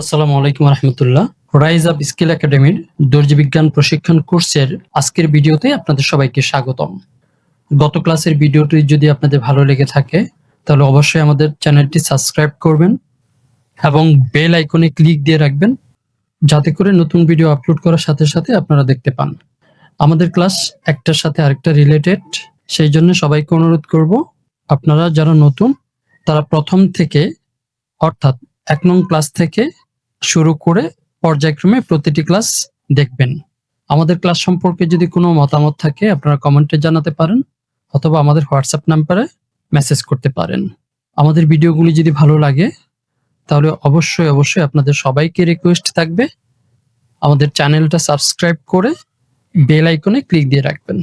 আসসালামু আলাইকুম রহমতুল্লাহ। Rise up skill একাডেমির দর্জি বিজ্ঞান প্রশিক্ষণ কোর্সের আজকের ভিডিওতে আপনাদের সবাইকে স্বাগতম। গত ক্লাসের ভিডিওটি যদি আপনাদের ভালো লেগে থাকে, তাহলে অবশ্যই আমাদের চ্যানেলটি সাবস্ক্রাইব করবেন এবং বেল আইকনে ক্লিক দিয়ে রাখবেন, যাতে করে নতুন ভিডিও আপলোড করার সাথে সাথে আপনারা দেখতে পান। আমাদের ক্লাস একটার সাথে আরেকটা রিলেটেড সেই জন্য সবাইকে অনুরোধ করব, আপনারা যারা নতুন, তারা প্রথম থেকে, অর্থাৎ এক নং ক্লাস থেকে শুরু করে পর্যায়ক্রমে প্রতিটি ক্লাস দেখবেন। আমাদের ক্লাস সম্পর্কে যদি কোনো মতামত থাকে, আপনারা কমেন্টে জানাতে পারেন অথবা আমাদের হোয়াটসঅ্যাপ নাম্বারে মেসেজ করতে পারেন। আমাদের ভিডিওগুলি যদি ভালো লাগে, তাহলে অবশ্যই অবশ্যই আপনাদের সবাইকে রিকোয়েস্ট থাকবে। আমাদের চ্যানেলটা সাবস্ক্রাইব করে বেল আইকনে ক্লিক দিয়ে রাখবেন।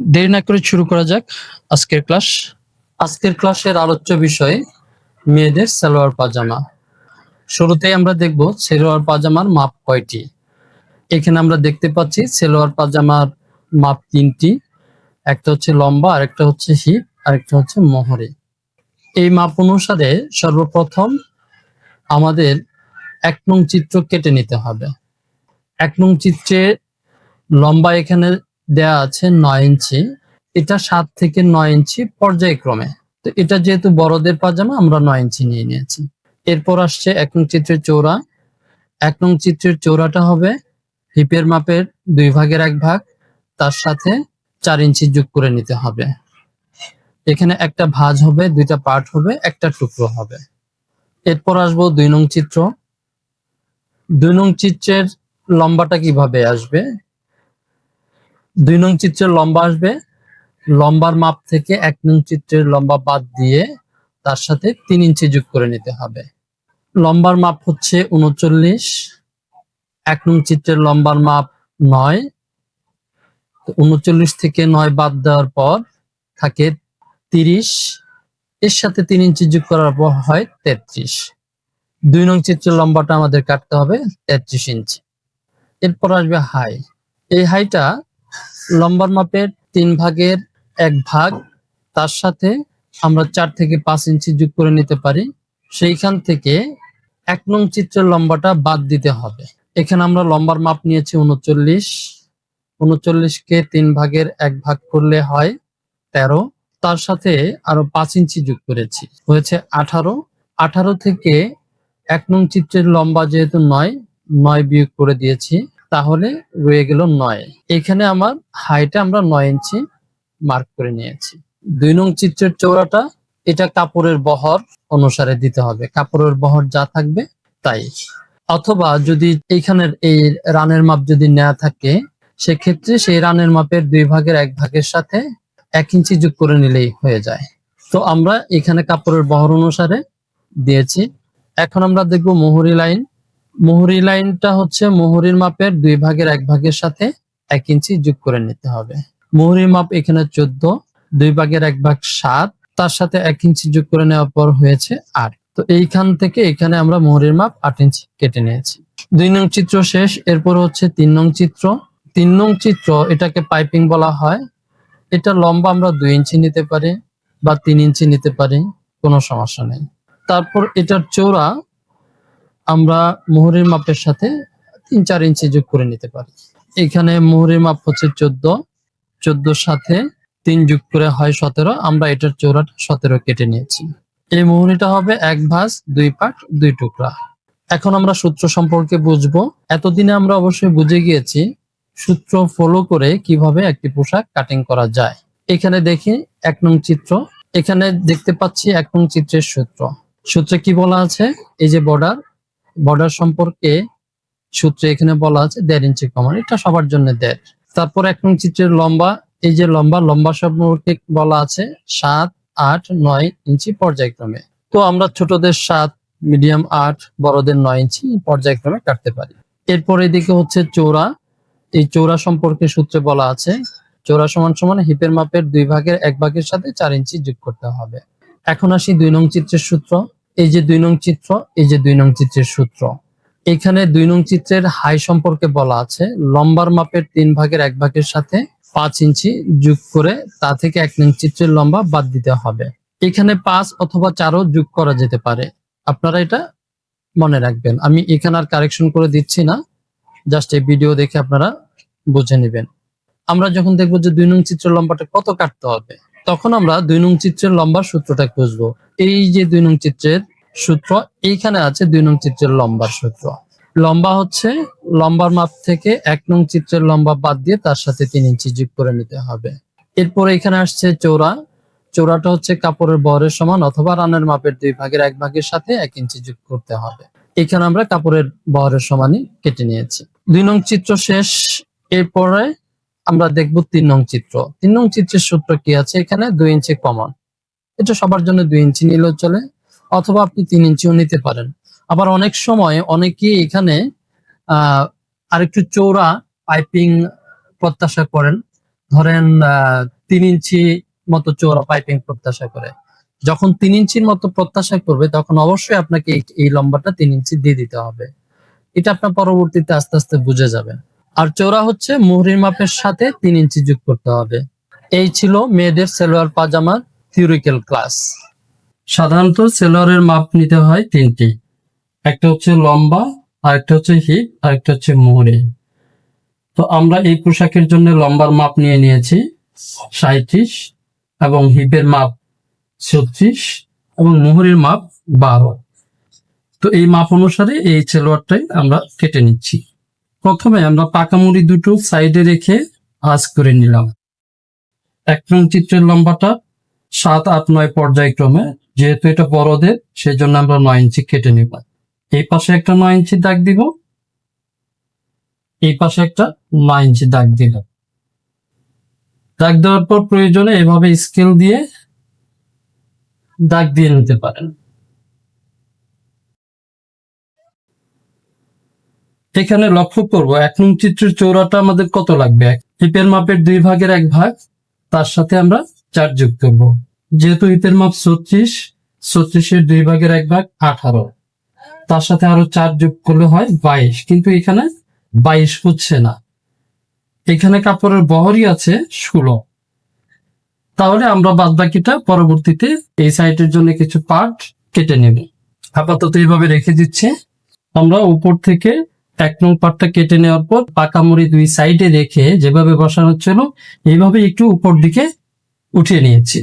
দেরি না করে শুরু করা যাক আজকের ক্লাস আজকের ক্লাসের আলোচ্য বিষয় মেয়েদের সালোয়ার পাজামা। শুরুতেই আমরা দেখব সেলোয়ার পাজামার মাপ কয়টি। এখানে আমরা দেখতে পাচ্ছি সেলোয়ার পাজামার মাপ তিনটি, একটা হচ্ছে লম্বা, আরেকটা হচ্ছে হিপ, আরেকটা হচ্ছে মোহরে। এই মাপ অনুসারে সর্বপ্রথম আমাদের এক নং চিত্র কেটে নিতে হবে। এক নং চিত্রে লম্বা এখানে দেয়া আছে নয় ইঞ্চি, এটা সাত থেকে নয় ইঞ্চি পর্যায়ক্রমে। তো এটা যেহেতু বড়দের পাজামা, আমরা নয় ইঞ্চি নিয়ে নিয়েছি। এরপর আসছে এক নং চিত্রের চৌড়া। এক নং চিত্রের চৌড়াটা হবে হিপের মাপের দুই ভাগের এক ভাগ, তার সাথে চার ইঞ্চি যোগ করে নিতে হবে। এখানে একটা ভাঁজ হবে, দুইটা পার্ট হবে, একটা টুকরো হবে। এরপর আসব দুই নং চিত্র। দুই নং চিত্রের লম্বাটা কীভাবে আসবে? দুই নং চিত্রের লম্বা আসবে, লম্বার মাপ থেকে এক নং চিত্রের লম্বা বাদ দিয়ে তার সাথে তিন ইঞ্চি যোগ করে নিতে হবে। লম্বার মাপ হচ্ছে উনচল্লিশ। এক নং চিত্রের লম্বার মাপ নয়। উনচল্লিশ থেকে নয় বাদ দেওয়ার পর থাকে তিরিশ। এর সাথে তিন ইঞ্চি যোগ করার পর হয় তেত্রিশ। দুই নং চিত্রের লম্বাটা আমাদের কাটতে হবে তেত্রিশ ইঞ্চি। এরপর আসবে হাই। এই হাইটা লম্বার মাপের তিন ভাগের এক ভাগ। তার সাথে আমরা চার থেকে পাঁচ ইঞ্চি যোগ করে নিতে পারি। সেইখান থেকে এক নং চিত্রের লম্বাটা বাদ দিতে হবে। এখানে আমরা লম্বার মাপ নিয়েছি উনচল্লিশ। উনচল্লিশকে তিন ভাগের এক ভাগ করলে হয় তেরো। তার সাথে আরও পাঁচ ইঞ্চি যোগ করেছি, হয়েছে আঠারো। আঠারো থেকে এক নং চিত্রের লম্বা যেহেতু নয় নয় বিয়োগ করে দিয়েছি, তাহলে রয়ে গেল নয়। এখানে আমার হাইটে আমরা নয় ইঞ্চি মার্ক করে নিয়েছি। দুই নং চিত্রের চৌড়াটা এটা কাপড়ের বহর অনুসারে দিতে হবে। কাপড়ের বহর যা থাকবে তাই। অথবা যদি এইখানের এই রানের মাপ যদি নেওয়া থাকে, সেক্ষেত্রে সেই রানের মাপের দুই ভাগের এক ভাগের সাথে এক ইঞ্চি যোগ করে নিলেই হয়ে যায়। তো আমরা এখানে কাপড়ের বহর অনুসারে দিয়েছি। এখন আমরা দেখব মোহরি লাইন। মোহরি লাইনটা হচ্ছে মোহরির মাপের দুই ভাগের এক ভাগের সাথে এক ইঞ্চি যোগ করে নিতে হবে। মোহরির মাপ এখানে চোদ্দ, দুই ভাগের এক ভাগ সাত তার সাথে এক ইঞ্চি যোগ করে নেওয়ার পর হয়েছে আট। তো এইখান থেকে এখানে আমরা মোহরের মাপ আট ইঞ্চি কেটে নিয়েছি। দুই নং চিত্র শেষ, এরপর হচ্ছে তিন নং চিত্র। তিন নং চিত্র এটাকে পাইপিং বলা হয়। এটা লম্বা আমরা দুই ইঞ্চি নিতে পারি বা তিন ইঞ্চি নিতে পারি, কোনো সমস্যা নেই। তারপর এটার চৌড়া আমরা মোহরের মাপের সাথে তিন চার ইঞ্চি যোগ করে নিতে পারি। এখানে মোহরের মাপ হচ্ছে চোদ্দ। চোদ্দোর সাথে তিন যোগ করে হয় সতেরো, আমরা এটার চৌড়াটা সতেরো কেটে নিয়েছি। এই মোহরিটা হবে এক ভাঁজ, দুই পাট, দুই টুকরা। এখন আমরা সূত্র সম্পর্কে বুঝব। এতদিনে আমরা অবশ্যই বুঝে গিয়েছি সূত্র ফলো করে কীভাবে একটি পোশাক কাটিং করা যায়। এখানে দেখি এক নং চিত্র। এখানে দেখতে পাচ্ছি এক নং চিত্রের সূত্র। সূত্রে কি বলা আছে? এই যে বর্ডার বর্ডার সম্পর্কে সূত্রে এখানে বলা আছে দেড় ইঞ্চি কমান। এটা সবার জন্য দেড়। তারপর এক নং চিত্রের লম্বা এই যে লম্বা লম্বা সম্পর্কে বলা আছে, সাত, আট, নয় ইঞ্চি পর্যায়ক্রমে। তো আমরা ছোটদের সাত, মিডিয়াম আট, বড়দের নয় ইঞ্চি পর্যায়ক্রমে কাটতে পারি। এরপর এদিকে হচ্ছে চৌড়া। এই চৌড়া সম্পর্কে সূত্রে বলা আছে, চৌড়া সমান সমান হিপের মাপের দুই ভাগের এক ভাগের সাথে চার ইঞ্চি যোগ করতে হবে। এখন আসি দুই নং চিত্রের সূত্র। এই যে দুই নং চিত্র, এই যে দুই নং চিত্রের সূত্র। এখানে দুই নং চিত্রের হাই সম্পর্কে বলা আছে, লম্বার মাপের তিন ভাগের এক ভাগের সাথে পাঁচ ইঞ্চি যোগ করে তা থেকে এক চিত্রের লম্বা বাদ দিতে হবে। এখানে পাঁচ অথবা চারও যোগ করা যেতে পারে। আপনারা এটা মনে রাখবেন। আমি এখানে আর কারেকশন করে দিচ্ছি না। জাস্ট এই ভিডিও দেখে আপনারা বুঝে নেবেন। আমরা যখন দেখব যে দুই নং চিত্রের লম্বাটা কত কাটতে হবে, তখন আমরা দুই নং চিত্রের লম্বার সূত্রটা খুঁজবো। এই যে দুই নং চিত্রের সূত্র, এইখানে আছে দুই নং চিত্রের লম্বার সূত্র। লম্বা হচ্ছে, লম্বার মাপ থেকে এক নং চিত্রের লম্বা বাদ দিয়ে তার সাথে তিন ইঞ্চি যোগ করে নিতে হবে। এরপর এখানে আসছে চৌড়া চৌড়াটা হচ্ছে কাপড়ের বহরের সমান অথবা রানের মাপের দুই ভাগের এক ভাগের সাথে এক ইঞ্চি যোগ করতে হবে। এখানে আমরা কাপড়ের বহরের সমানই কেটে নিয়েছি। দুই নং চিত্র শেষ। এরপরে আমরা দেখব তিন নং চিত্র। তিন নং চিত্রের সূত্র কি আছে? এখানে দুই ইঞ্চি কমন এটা সবার জন্য দুই ইঞ্চি নিলেও চলে, অথবা আপনি তিন ইঞ্চিও নিতে পারেন। আবার অনেক সময় অনেকেই এখানে আরেকটু চৌড়া পাইপিং প্রত্যাশা করেন। ধরেন তিন ইঞ্চি মতো চৌড়া পাইপিং প্রত্যাশা করে। যখন তিন ইঞ্চির মতো প্রত্যাশা করবে, তখন অবশ্যই আপনাকে এই লম্বাটা তিন ইঞ্চি দিয়ে দিতে হবে। এটা আপনার পরবর্তীতে আস্তে আস্তে বুঝে যাবে। আর চৌড়া হচ্ছে মুহুরির মাপের সাথে তিন ইঞ্চি যোগ করতে হবে। এই ছিল মেয়েদের সেলোয়ার পাজামার থিওরিক্যাল ক্লাস সাধারণত সেলোয়ারের মাপ নিতে হয় তিনটি। একটা হচ্ছে লম্বা, আরেকটা হচ্ছে হিপ আরেকটা হচ্ছে মুহুরি তো আমরা এই পোশাকের জন্য লম্বার মাপ নিয়ে নিয়েছি সাঁত্রিশ এবং হিপের মাপ ছত্রিশ এবং মুহুরির মাপ বারো। তো এই মাপ অনুসারে এই সেলোয়ারটাই আমরা কেটে নিচ্ছি। প্রথমে আমরা পাকা মুড়ি দুটো সাইডে রেখে আজ করে নিলাম। এক নং চিত্রের লম্বাটা সাত আট নয় পর্যায়ক্রমে, যেহেতু এটা বড়দের সেই জন্য আমরা নয় ইঞ্চি কেটে নিব এই পাশে একটা নয় ইঞ্চি দাগ দিব। এই পাশে একটা নয় ইঞ্চি দাগ দিব। দাগ দেওয়ার পর প্রয়োজনে এভাবে স্কেল দিয়ে দাগ দিয়ে নিতে পারেন। এখানে লক্ষ্য করব, এক নং চিত্রের চৌড়াটা আমাদের কত লাগবে? হিপের মাপের দুই ভাগের এক ভাগ, তার সাথে আমরা চার যোগ করব। যেহেতু হিপের মাপ ছত্রিশ, ছত্রিশের দুই ভাগের এক ভাগ আঠারো। তার সাথে আরও চার যোগ করলে হয় বাইশ, কিন্তু এখানে বাইশ হচ্ছে না। এখানে কাপড়ের বহরই আছে ষোলো। তাহলে আমরা বাদ বাকিটা পরবর্তীতে এই সাইটের জন্য কিছু পার্ট কেটে নেব। আপাতত এইভাবে রেখে দিচ্ছে। আমরা উপর থেকে এক নং পার্টটা কেটে নেওয়ার পর পাকা মুড়ি দুই সাইডে রেখে যেভাবে বসানো ছিল, এইভাবে একটু উপর দিকে উঠিয়ে নিয়েছি।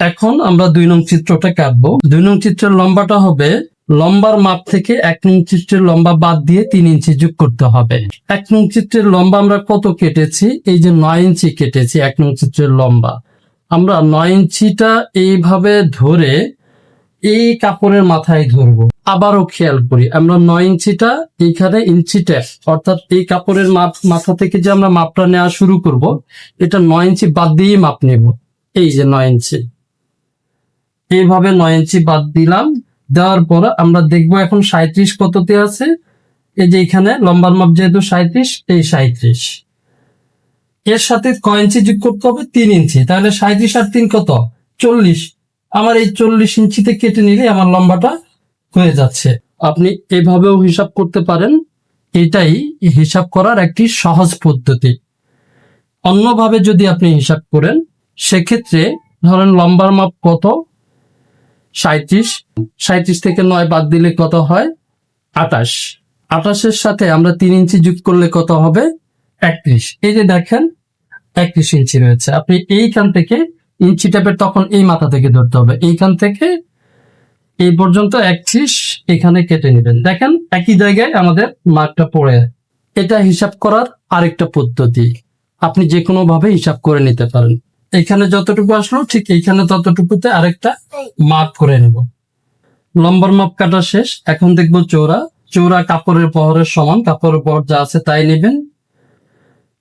এখন আমরা দুই নং চিত্রটা কাটবো। দুই নং চিত্রের লম্বাটা হবে লম্বার মাপ থেকে এক নং চিত্রের লম্বা বাদ দিয়ে তিন ইঞ্চি যোগ করতে হবে। এক নং চিত্রের লম্বা আমরা কত কেটেছি? এই যে নয় ইঞ্চি কেটেছি এক নং চিত্রের লম্বা। আমরা নয় ইঞ্চিটা এইভাবে ধরে এই কাপড়ের মাথায় ধরবো। আবারও খেয়াল করি, আমরা নয় ইঞ্চিটা এইখানে ইঞ্চি ট্যাপ অর্থাৎ এই কাপড়ের মাপ, মাথা থেকে যে আমরা মাপটা নেওয়া শুরু করব, এটা নয় ইঞ্চি বাদ দিয়ে মাপ নেব। এই যে নয় ইঞ্চি। এইভাবে নয় ইঞ্চি বাদ দিলাম দেওয়ার পর আমরা দেখব এখন সাঁত্রিশ কততে আছে? এই যে এখানে লম্বার মাপ যেহেতু সাঁত্রিশ এই সাঁত্রিশ এর সাথে কয় ইঞ্চি যোগ করতে হবে? তিন ইঞ্চি। তাহলে সাঁত্রিশ আর তিন কত? চল্লিশ। আমার এই চল্লিশ ইঞ্চিতে কেটে নিলে আমার লম্বাটা হয়ে যাচ্ছে। আপনি এভাবেও হিসাব করতে পারেন। এটাই হিসাব করার একটি সহজ পদ্ধতি। অন্যভাবে যদি আপনি হিসাব করেন, সেক্ষেত্রে ধরেন লম্বার মাপ কত? সাঁত্রিশ সাঁত্রিশ থেকে নয় বাদ দিলে কত হয়? আটাশ আটাশের সাথে আমরা তিন ইঞ্চি যোগ করলে কত হবে? একত্রিশ। এই যে দেখেন, একত্রিশ ইঞ্চি রয়েছে। আপনি এইখান থেকে ইঞ্চি টেপের তখন এই মাথা থেকে ধরতে হবে। এইখান থেকে এই পর্যন্ত একত্রিশ এখানে কেটে নেবেন। দেখেন, একই জায়গায় আমাদের মার্কটা পড়ে। এটা হিসাব করার আরেকটা পদ্ধতি। আপনি যে কোনো ভাবে হিসাব করে নিতে পারেন। এখানে যতটুকু আসলো, ঠিক এইখানে ততটুকুতে আরেকটা মাপ করে নেব। লম্বার মাপ কাটা শেষ। এখন দেখব চৌড়া চৌড়া কাপড়ের পহরের সমান। কাপড়ের পহর যা আছে তাই নেবেন।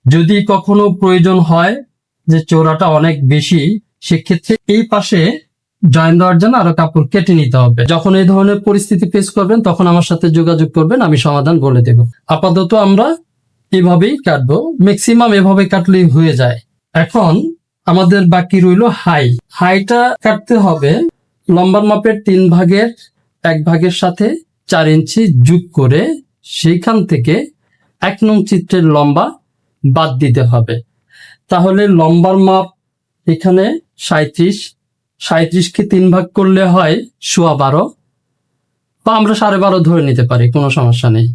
যদি কখনো প্রয়োজন হয় যে চৌড়াটা অনেক বেশি, সেক্ষেত্রে এই পাশে জয়েন দেওয়ার জন্য আরও কাপড় কেটে নিতে হবে। যখন এই ধরনের পরিস্থিতি ফেস করবেন, তখন আমার সাথে যোগাযোগ করবেন, আমি সমাধান বলে দেব। আপাতত আমরা এভাবেই কাটবো। ম্যাক্সিমাম এভাবে কাটলেই হয়ে যায়। এখন আমাদের বাকি রইল হাই। হাইটা কাটতে হবে লম্বার মাপের তিন ভাগের এক ভাগের সাথে চার ইঞ্চি যোগ করে সেইখান থেকে এক নং চিত্রের লম্বা বাদ দিতে হবে। তাহলে লম্বার মাপ এখানে সাঁত্রিশ সাঁত্রিশকে তিন ভাগ করলে হয় সোয়া বারো বা আমরা সাড়ে বারো ধরে নিতে পারি, কোনো সমস্যা নেই।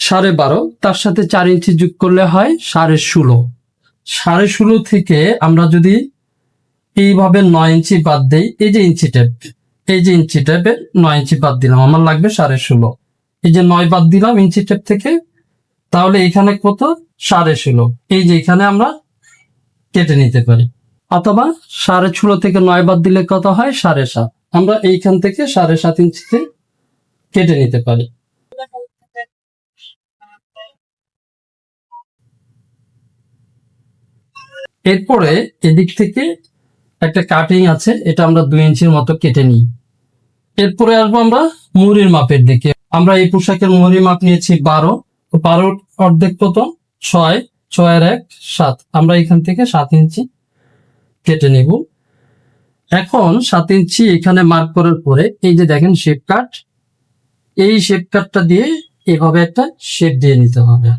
সাড়ে বারো, তার সাথে চার ইঞ্চি যোগ করলে হয় সাড়ে ষোলো। সাড়ে ষোলো থেকে আমরা যদি এইভাবে নয় ইঞ্চি বাদ দেই, এই যে ইঞ্চি টেপ এই যে ইঞ্চি টেপে নয় ইঞ্চি বাদ দিলাম, আমার লাগবে সাড়ে ষোলো। এই যে নয় বাদ দিলাম ইঞ্চি টেপ থেকে, তাহলে এখানে কত? সাড়ে ষোলো। এই যে এখানে আমরা কেটে নিতে পারি। অথবা সাড়ে ষোলো থেকে নয় বাদ দিলে কত হয়? সাড়ে সাত। আমরা এইখান থেকে সাড়ে সাত ইঞ্চিতে কেটে নিতে পারি। এরপরে এদিক থেকে একটা কাটিং আছে, এটা আমরা দুই ইঞ্চির মতো কেটে নিই। এরপরে আসব আমরা মুড়ির মাপের দিকে। আমরা এই পোশাকের মুড়ির মাপ নিয়েছি বারো। বারো অর্ধেক কত? ছয়। ছয়ের এক, সাত। আমরা এখান থেকে সাত ইঞ্চি কেটে নেব। এখন সাত ইঞ্চি এখানে মার্ক করার পরে এই যে দেখেন শেপ কাট এই শেপ কাটটা দিয়ে এভাবে একটা শেপ দিয়ে নিতে হবে।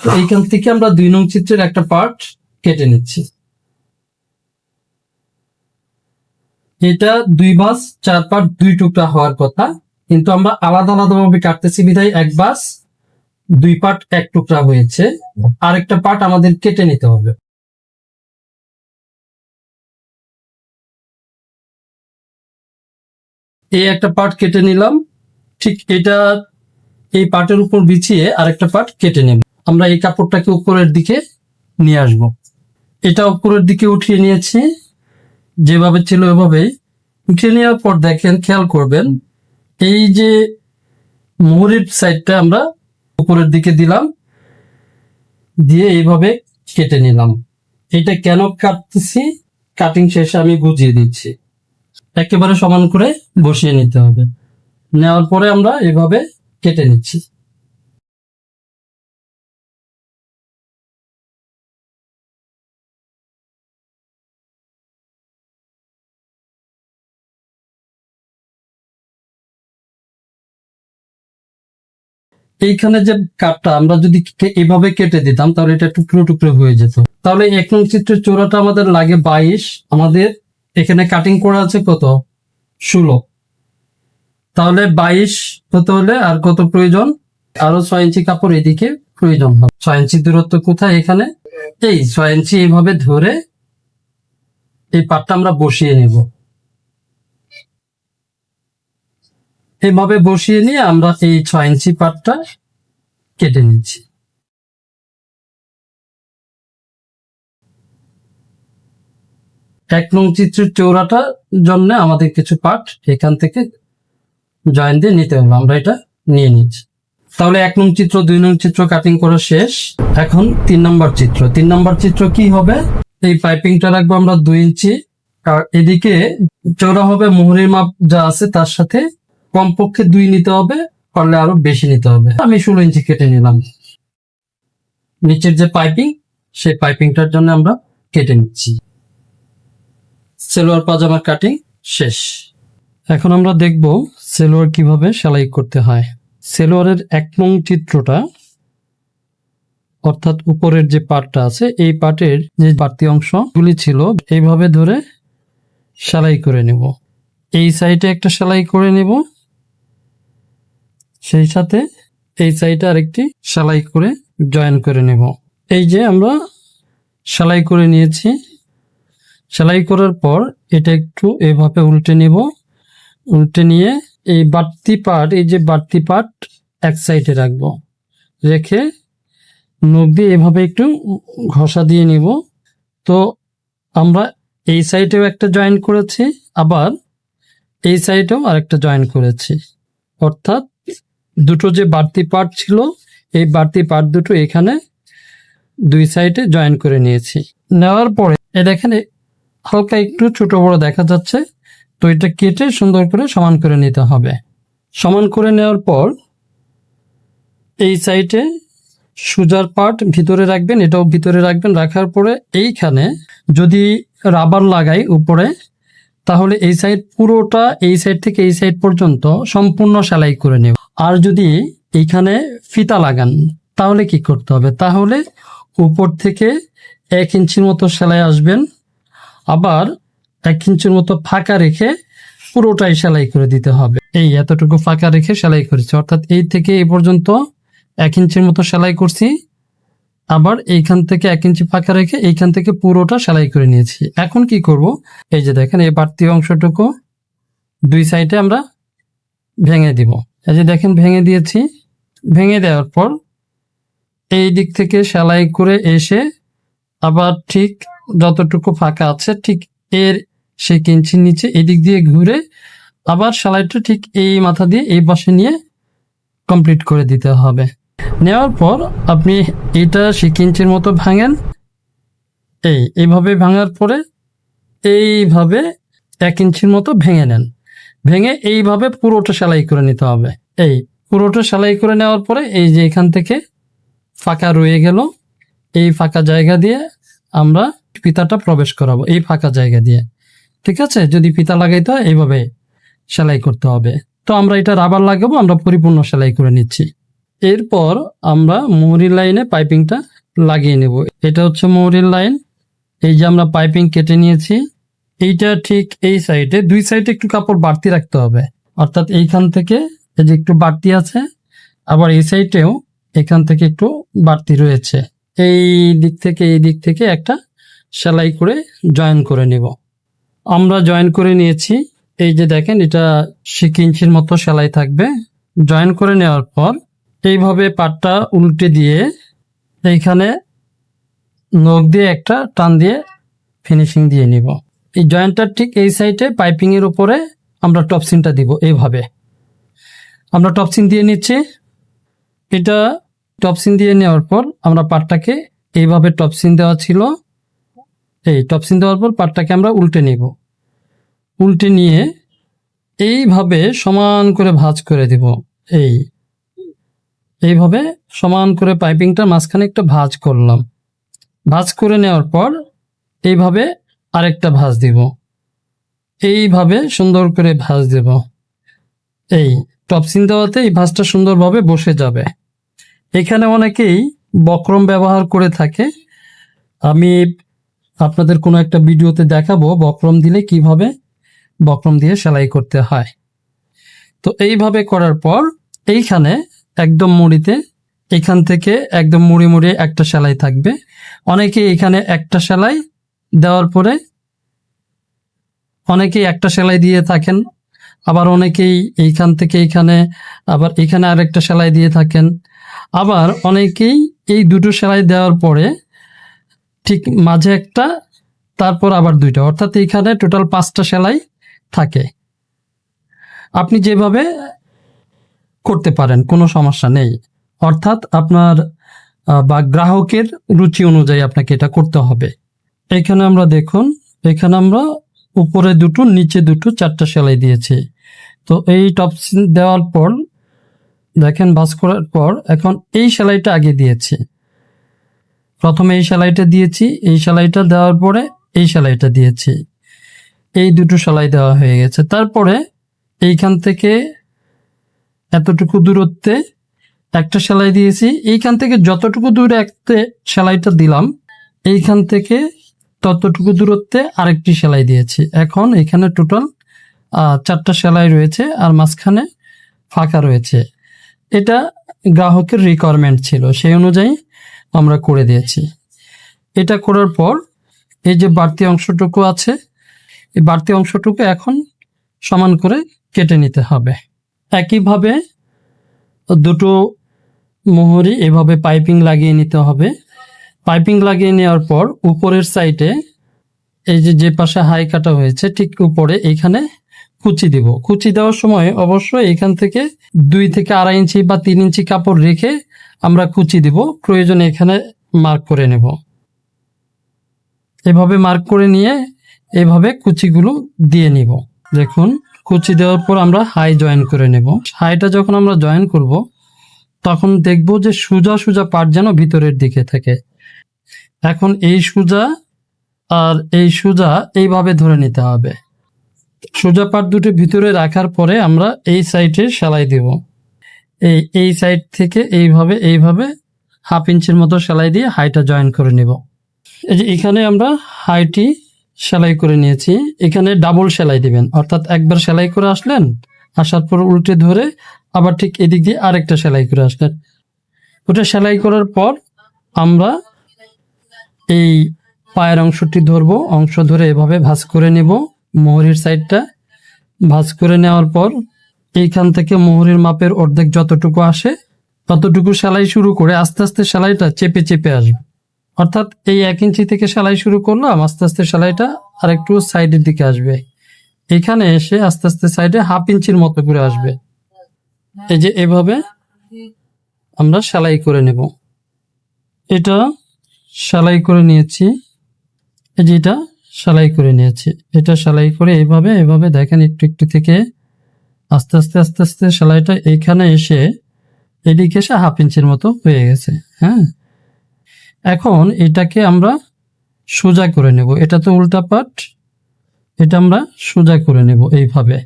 এইখান থেকে আমরা দুই নং চিত্রের একটা পার্ট কেটে নিচ্ছি। এটা দুই বাস, চার পার্ট দুই টুকরা হওয়ার কথা। কিন্তু আমরা আলাদা আলাদা ভাবে কাটতেছি, বিধায় এক বাস, দুই পার্ট এক টুকরা হয়েছে। আরেকটা পার্ট আমাদের কেটে নিতে হবে। এই একটা পার্ট কেটে নিলাম। ঠিক এটা, এই পার্টের উপর বিছিয়ে আরেকটা পার্ট কেটে নেব। আমরা এই কাপড়টাকে উপরের দিকে নিয়ে আসব। এটা উপরের দিকে উঠিয়ে নিয়েছি। যেভাবে ছিল ওইভাবেই উঠিয়ে নেওয়ার পর দেখেন, খেয়াল করবেন, এই যে মোহরের সাইডটা আমরা উপরের দিকে দিলাম, দিয়ে এইভাবে কেটে নিলাম। এটা কেন কাটতেছি? কাটিং শেষে আমি গুজিয়ে দিচ্ছি। একেবারে সমান করে বসিয়ে নিতে হবে। নেওয়ার পরে আমরা এভাবে কেটে নিচ্ছি। এইখানে যে কাটটা আমরা যদি এভাবে কেটে দিতাম, তাহলে এটা টুকরো টুকরো হয়ে যেত। তাহলে এক নং চিত্রের চোরাটা আমাদের লাগে বাইশ, আমাদের এখানে কাটিং করা আছে কত? ষোলো। তাহলে বাইশ হতে হলে আর কত প্রয়োজন? আরও ছয় ইঞ্চি কাপড় এদিকে প্রয়োজন হবে। ছয় ইঞ্চি দূরত্ব কোথায় এখানে? এই ছয় ইঞ্চি এইভাবে ধরে এই পাটটা আমরা বসিয়ে নেব। এইভাবে বসিয়ে নিয়ে আমরা এই ছয় ইঞ্চি পাটটা কেটে নিচ্ছি। এক নং চিত্রের চৌড়াটার জন্য আমাদের কিছু পার্ট এখান থেকে জয়েন দিয়ে নিতে হবে, আমরা এটা নিয়ে নিচ্ছি। তাহলে এক নং চিত্র, দুই নং চিত্র কাটিং করা শেষ। এখন তিন নম্বর চিত্র। তিন নম্বর চিত্র কি হবে? এই পাইপিংটা রাখব আমরা দুই ইঞ্চি। আর এদিকে চৌড়া হবে, মোহরের মাপ যা আছে তার সাথে কমপক্ষে দুই নিতে হবে পারলে আরও বেশি নিতে হবে। আমি ষোলো ইঞ্চি কেটে নিলাম। নিচের যে পাইপিং, সেই পাইপিংটার জন্য আমরা কেটে নিচ্ছি। সেলোয়ার পাজামার কাটিং শেষ। এখন আমরা দেখব সেলোয়ার কীভাবে সেলাই করতে হয়। সেলোয়ারের এক নং চিত্রটা, অর্থাৎ উপরের যে পার্টটা আছে, এই পার্টের যে বাড়তি অংশগুলি ছিল, এইভাবে ধরে সেলাই করে নেব। এই সাইডে একটা সেলাই করে নেব। সেই সাথে এই সাইডে আরেকটি সেলাই করে জয়েন করে নেব। এই যে আমরা সেলাই করে নিয়েছি। সেলাই করার পর এটা একটু এভাবে উল্টে নেব। উল্টে নিয়ে এই বাড়তি পার্ট এই যে বাড়তি পার্ট এক সাইডে রাখব। রেখে নখ দিয়ে এভাবে একটু ঘষা দিয়ে নিব। তো আমরা এই সাইডেও একটা জয়েন করেছি, আবার এই সাইডেও আরেকটা জয়েন করেছি। অর্থাৎ দুটো যে বাড়তি পার্ট ছিল, এই বাড়তি পার্ট দুটো এখানে দুই সাইডে জয়েন করে নিয়েছি। নেওয়ার পরে এ দেখেন হালকা একটু ছোট বড় দেখা যাচ্ছে। তো এটা কেটে সুন্দর করে সমান করে নিতে হবে। সমান করে নেওয়ার পর, এই সাইডে সুজার পার্ট ভিতরে রাখবেন, এটাও ভিতরে রাখবেন। রাখার পরে এইখানে যদি রাবার লাগাই উপরে তাহলে এই সাইড পুরোটা, এই সাইড থেকে এই সাইড পর্যন্ত সম্পূর্ণ সেলাই করে নেব। আর যদি এইখানে ফিতা লাগান, তাহলে কি করতে হবে? তাহলে উপর থেকে এক ইঞ্চির মতো সেলাই আসবেন। আবার এক ইঞ্চির মতো ফাঁকা রেখে পুরোটাই সেলাই করে দিতে হবে। এই এতটুকু ফাঁকা রেখে সেলাই করেছি। অর্থাৎ এই থেকে এই পর্যন্ত এক ইঞ্চির মতো সেলাই করছি। আবার এইখান থেকে এক ইঞ্চি ফাঁকা রেখে এইখান থেকে পুরোটা সেলাই করে নিয়েছি। এখন কি করব? এই যে দেখেন, এই বাড়তি অংশটুকু দুই সাইডে আমরা ভেঙে দিব। এই যে দেখেন, ভেঙে দিয়েছি। ভেঙে দেওয়ার পর এই দিক থেকে সেলাই করে এসে আবার ঠিক যতটুকু ফাঁকা আছে, ঠিক এর সেই কিঞ্চির নিচে এদিক দিয়ে ঘুরে আবার সেলাইটা ঠিক এই মাথা দিয়ে এই পাশে নিয়ে কমপ্লিট করে দিতে হবে। নেওয়ার পর আপনি এটা সেই ইঞ্চির মতো ভাঙেন। এই, এইভাবে ভাঙার পরে এইভাবে এক ইঞ্চির মতো ভেঙে নেন। ভেঙে এইভাবে পুরোটা সেলাই করে নিতে হবে। এই, পুরোটা সেলাই করে নেওয়ার পরে এই যে এখান থেকে ফাঁকা রয়ে গেল, এই ফাঁকা জায়গা দিয়ে আমরা পিতাটা প্রবেশ করাবো, এই ফাঁকা জায়গা দিয়ে। ঠিক আছে? যদি পিতা লাগাইতে হয়, এইভাবে সেলাই করতে হবে। তো আমরা এটা রাবার লাগাবো, আমরা পরিপূর্ণ সেলাই করে নিচ্ছি। এরপর আমরা মোহরির লাইনে পাইপিংটা লাগিয়ে নেব। এটা হচ্ছে মোহরির লাইন। এই যে আমরা পাইপিং কেটে নিয়েছি, এইটা ঠিক এই সাইডে। দুই সাইডে একটু কাপড় বাড়তি রাখতে হবে। অর্থাৎ এইখান থেকে এই যে একটু বাড়তি আছে, আবার এই সাইডেও এখান থেকে একটু বাড়তি রয়েছে। এই দিক থেকে, এই দিক থেকে একটা সেলাই করে জয়েন করে নেব। আমরা জয়েন করে নিয়েছি। এই যে দেখেন, এটা সিক ইঞ্চির মতো সেলাই থাকবে। জয়েন করে নেওয়ার পর এইভাবে পাটটা উল্টে দিয়ে এইখানে নখ দিয়ে একটা টান দিয়ে ফিনিশিং দিয়ে নিব। এই জয়েন্টটার ঠিক এই সাইডে পাইপিংয়ের উপরে আমরা টপসিনটা দিব এইভাবে। আমরা টপসিন দিয়ে নিচ্ছি। এটা টপসিন দিয়ে নেওয়ার পর আমরা পাটটাকে এইভাবে টপসিন দেওয়া ছিল। এই টপসিন দেওয়ার পর পাটটাকে আমরা উল্টে নিব। উল্টে নিয়ে এইভাবে সমান করে ভাঁজ করে দিব। এই এইভাবে সমান করে পাইপিংটার মাঝখানে একটা ভাঁজ করলাম। ভাঁজ করে নেওয়ার পর এইভাবে আরেকটা ভাঁজ দিব। এইভাবে সুন্দর করে ভাঁজ দেব। এই টপসিন দেওয়াতে এই ভাঁজটা সুন্দরভাবে বসে যাবে। এখানে অনেকেই বক্রম ব্যবহার করে থাকে। আমি আপনাদের কোনো একটা ভিডিওতে দেখাবো বক্রম দিলে কীভাবে বক্রম দিয়ে সেলাই করতে হয়। তো এইভাবে করার পর এইখানে একদম মুড়িতে, এখান থেকে একদম মুড়ি মুড়ে একটা সেলাই থাকবে। অনেকে এখানে একটা সেলাই দেওয়ার পরে অনেকেই একটা সেলাই দিয়ে থাকেন, আবার অনেকেই এইখান থেকে এইখানে আবার এখানে আরেকটা সেলাই দিয়ে থাকেন। আবার অনেকেই এই দুটো সেলাই দেওয়ার পরে ঠিক মাঝে একটা, তারপর আবার দুইটা, অর্থাৎ এইখানে টোটাল পাঁচটা সেলাই থাকে। আপনি যেভাবে করতে পারেন, কোনো সমস্যা নেই। অর্থাৎ আপনার বা গ্রাহকের রুচি অনুযায়ী আপনাকে এটা করতে হবে। এখানে আমরা দেখুন, এখানে আমরা উপরে দুটো, নিচে দুটো, চারটা সেলাই দিয়েছি। তো এই টপ দেওয়ার পর, দেখেন ভাঁজ করার পর, এখন এই সেলাইটা আগে দিয়েছি। প্রথমে এই সেলাইটা দিয়েছি, এই সেলাইটা দেওয়ার পরে এই সেলাইটা দিয়েছি। এই দুটো সেলাই দেওয়া হয়ে গেছে। তারপরে এইখান থেকে এতটুকু দূরত্বে একটা সেলাই দিয়েছি। এইখান থেকে যতটুকু দূরে একটা সেলাইটা দিলাম, এইখান থেকে ততটুকু দূরত্বে আরেকটি সেলাই দিয়েছি। এখন এখানে টোটাল চারটা সেলাই রয়েছে আর মাঝখানে ফাঁকা রয়েছে। এটা গ্রাহকের রিকোয়ারমেন্ট ছিল, সেই অনুযায়ী আমরা করে দিয়েছি। এটা করার পর এই যে বাড়তি অংশটুকু আছে, এই বাড়তি অংশটুকু এখন সমান করে কেটে নিতে হবে। একইভাবে দুটো মোহরি এভাবে পাইপিং লাগিয়ে নিতে হবে। পাইপিং লাগিয়ে নেওয়ার পর উপরের সাইডে এই যে যে পাশে হাই কাটা হয়েছে, ঠিক উপরে এখানে কুচি দিব। কুচি দেওয়ার সময় অবশ্যই এখান থেকে দুই থেকে আড়াই ইঞ্চি বা তিন ইঞ্চি কাপড় রেখে আমরা কুচি দিব। প্রয়োজনে এখানে মার্ক করে নেব। এভাবে মার্ক করে নিয়ে এভাবে কুচিগুলো দিয়ে নিব। দেখুন কুচি দেওয়ার পর আমরা হাই জয়েন করে নেব। হাইটা যখন আমরা জয়েন করব, তখন দেখব যে সোজা সোজা পাট যেন ভিতরের দিকে থাকে। এখন এই সোজা আর এই সোজা এইভাবে ধরে নিতে হবে। সোজা পাট দুটি ভিতরে রাখার পরে আমরা এই সাইডে সেলাই দেব। এই এই সাইড থেকে এইভাবে এইভাবে হাফ ইঞ্চির মতো সেলাই দিয়ে হাইটা জয়েন করে নিব। এই যে এখানে আমরা হাইটি সেলাই করে নিয়েছি। এখানে ডাবল সেলাই দিবেন। অর্থাৎ একবার সেলাই করে আসলেন, আসার পর উল্টে ধরে আবার ঠিক এদিক দিয়ে আরেকটা সেলাই করে আসলেন। ওটা সেলাই করার পর আমরা এই পায়ের অংশটি ধরবো, অংশ ধরে এভাবে ভাঁজ করে নেব মোহরির সাইডটা। ভাঁজ করে নেওয়ার পর এইখান থেকে মোহরির মাপের অর্ধেক যতটুকু আসে ততটুকু সেলাই শুরু করে আস্তে আস্তে সেলাইটা চেপে চেপে আসবে। অর্থাৎ এই এক ইঞ্চি থেকে সেলাই শুরু করলাম আস্তে আস্তে সেলাইটা আরেকটু সাইডের দিকে আসবে। এখানে এসে আস্তে আস্তে সাইডে হাফ ইঞ্চির মতো করে আসবে। এই যে এভাবে আমরা সেলাই করে নেব। এটা সেলাই করে নিয়েছি। এই যে এটা সেলাই করে নিয়েছি। এটা সেলাই করে এভাবে এভাবে দেখেন একটু একটু থেকে আস্তে আস্তে আস্তে আস্তে সেলাইটা এইখানে এসে এদিকে এসে হাফ ইঞ্চির মতো হয়ে গেছে। হ্যাঁ? এখন এটাকে আমরা সোজা করে নেব। এটা তো উল্টা পাট। এটা আমরা সোজা করে নেব এইভাবে।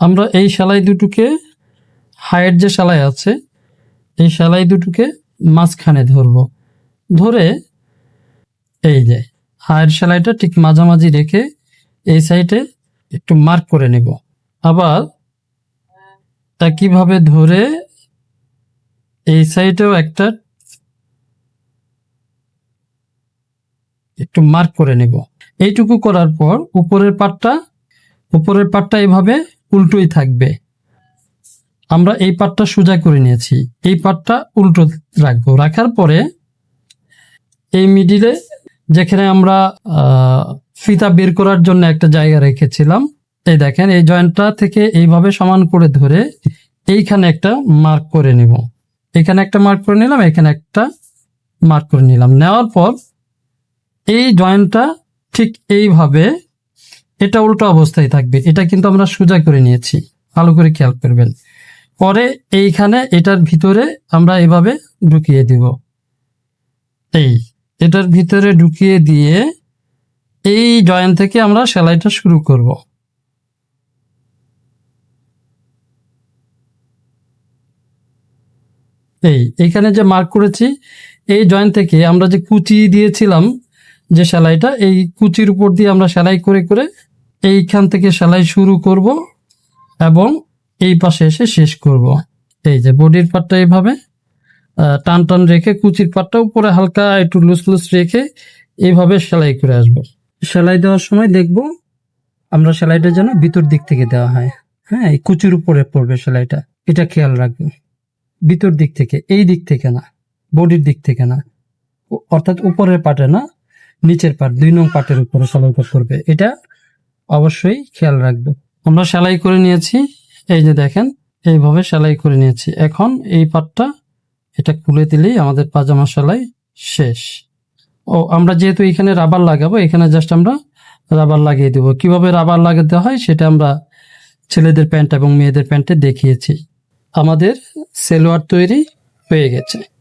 আমরা এই সেলাই দুটোকে, হায়ের যে সেলাই আছে, এই সেলাই দুটোকে মাঝখানে ধরব। ধরে এই যে, হায়ের সেলাইটা ঠিক মাঝামাঝি রেখে এই সাইডে একটু মার্ক করে নেব। আবার একইভাবে ধরে এই সাইডেও একটা একটু মার্ক করে নেব। এইটুকু করার পর উপরের পাটটা উপরের পাটটা এভাবে উল্টোই থাকবে। আমরা এই পাটটা সোজা করে নিয়েছি। এই পাটটা উল্টো রাখব। রাখার পরে এই মিডিলে যেখানে আমরা ফিতা বের করার জন্য একটা জায়গা রেখেছিলাম, এই দেখেন, এই জয়েন্টটা থেকে এইভাবে সমান করে ধরে এইখানে একটা মার্ক করে নিব। এখানে একটা মার্ক করে নিলাম, এখানে একটা মার্ক করে নিলাম। নেওয়ার পর এই জয়েন্টটা ঠিক এইভাবে এটা উল্টো অবস্থায় থাকবে। এটা কিন্তু আমরা সোজা করে নিয়েছি। ভালো করে খেয়াল করবেন। পরে এইখানে এটার ভিতরে আমরা এভাবে ঢুকিয়ে দিব। এই, এটার ভিতরে ঢুকিয়ে দিয়ে এই জয়েন্ট থেকে আমরা সেলাইটা শুরু করব। এই, এখানে যে মার্ক করেছি, এই জয়েন্ট থেকে আমরা যে কুচি দিয়েছিলাম যে সেলাইটা, এই কুচির উপর দিয়ে আমরা সেলাই করে করে এইখান থেকে সেলাই শুরু করব এবং এই পাশে এসে শেষ করব। এই যে বডির পাটটা এইভাবে টান টান রেখে কুচির পাটটা উপরে হালকা একটু লুস লুস রেখে এইভাবে সেলাই করে আসব। সেলাই দেওয়ার সময় দেখব আমরা সেলাইটা যেন ভিতর দিক থেকে দেওয়া হয়। হ্যাঁ এই কুচির উপরে পড়বে সেলাইটা, এটা খেয়াল রাখবে ভিতর দিক থেকে, এই দিক থেকে না, বডির দিক থেকে না, অর্থাৎ উপরের পাটে না নিচের পাট, দুই নং পাটের উপরে সেলাইটা করবে। এটা অবশ্যই খেয়াল রাখবে। আমরা সেলাই করে নিয়েছি। এই যে দেখেন, এইভাবে সেলাই করে নিয়েছি। এখন এই পাটটা এটা খুলে দিলেই আমাদের পাজামা সেলাই শেষ। ও, আমরা যেহেতু এখানে রাবার লাগাবো, এখানে জাস্ট আমরা রাবার লাগিয়ে দেবো। কীভাবে রাবার লাগাতে হয় সেটা আমরা ছেলেদের প্যান্ট এবং মেয়েদের প্যান্টে দেখিয়েছি। আমাদের সেলোয়ার তৈরি হয়ে গেছে।